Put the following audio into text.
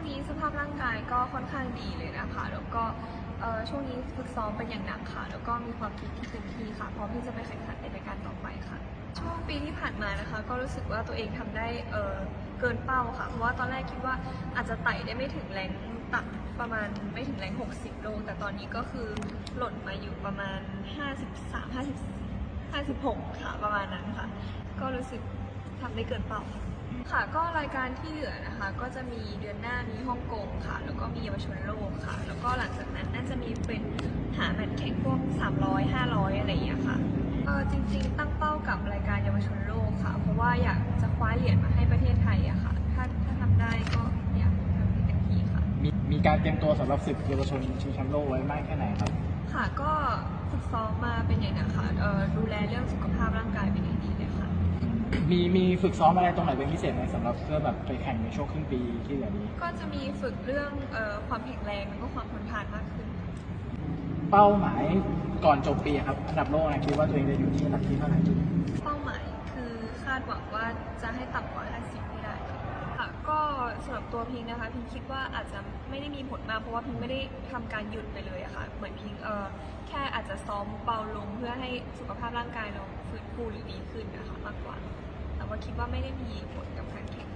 งนี้สภาพร่างกายก็ค่อนข้างดีเลยนะคะ แล้วก็ช่วงนี้ฝึกซ้อมเป็นอย่างหนักค่ะ แล้วก็มีความคิดที่เต็มที่ค่ะ พร้อมที่จะไปแข่งขันในรายการต่อไปค่ะ ช่วงปีที่ผ่านมานะคะ ก็รู้สึกว่าตัวเองทำได้เกินเป้าค่ะ เพราะว่าตอนแรกคิดว่าอาจจะไต่ได้ไม่ถึงแรงตักประมาณไม่ถึงแรง 60 โล แต่ตอนนี้ก็คือหล่นมาอยู่ประมาณ 53 54 56 ค่ะ ประมาณนั้นค่ะ ก็รู้สึกทำได้เกินเป้าค่ะ ค่ะก็รายการที่เหลือนะคะ ก็จะมีเดือนหน้ามีฮ่องกงค่ะ แล้วก็มีเยาวชนโลกค่ะ แล้วก็หลังจากนั้นน่าจะมีเป็นหาแมตช์แข่งพวก300 500 อะไรอย่างเงี้ยค่ะเออจริงๆ ตั้งเป้ากับรายการเยาวชนโลกค่ะ เพราะว่าอยากจะคว้าเหรียญมาให้ประเทศไทยอะค่ะ ถ้าถ้าทำได้ก็อยากทำให้เต็มที่ค่ะ มีมีการเตรียมตัวสำหรับศึกเยาวชนชิงแชมป์โลกไว้มากแค่ไหนครับ ค่ะก็ฝึกซ้อมมาเป็นอย่างหนักค่ะเออดูแล มีมีฝึกซ้อมอะไรตรงไหนเป็นพิเศษไหมสำหรับเพื่อแบบไปแข่งในช่วงครึ่งปีที่เหลือนี้ ก็จะมีฝึกเรื่องเออความแข็งแรงแล้วก็ความทนทานมากขึ้น เป้าหมายก่อนจบปีครับอันดับโลกนะคิดว่าตัวเองจะอยู่ที่อันดับที่เท่าไหร่เป้าหมายคือคาดหวังว่าจะให้ต่ำกว่า 50ให้ได้ค่ะค่ะก็สำหรับตัวพิงนะคะ พิงคิดว่าอาจจะไม่ได้มีผลมากเพราะว่าพิงไม่ได้ทำการหยุดไปเลยอะค่ะ เหมือนพิงเออแค่อาจจะซ้อมเบาลงเพื่อให้สุขภาพร่างกายเราฟื้นฟูหรือดีขึ้นนะคะมากกว่า แต่ว่าคิดว่าไม่ได้มีผลกับการแข่ง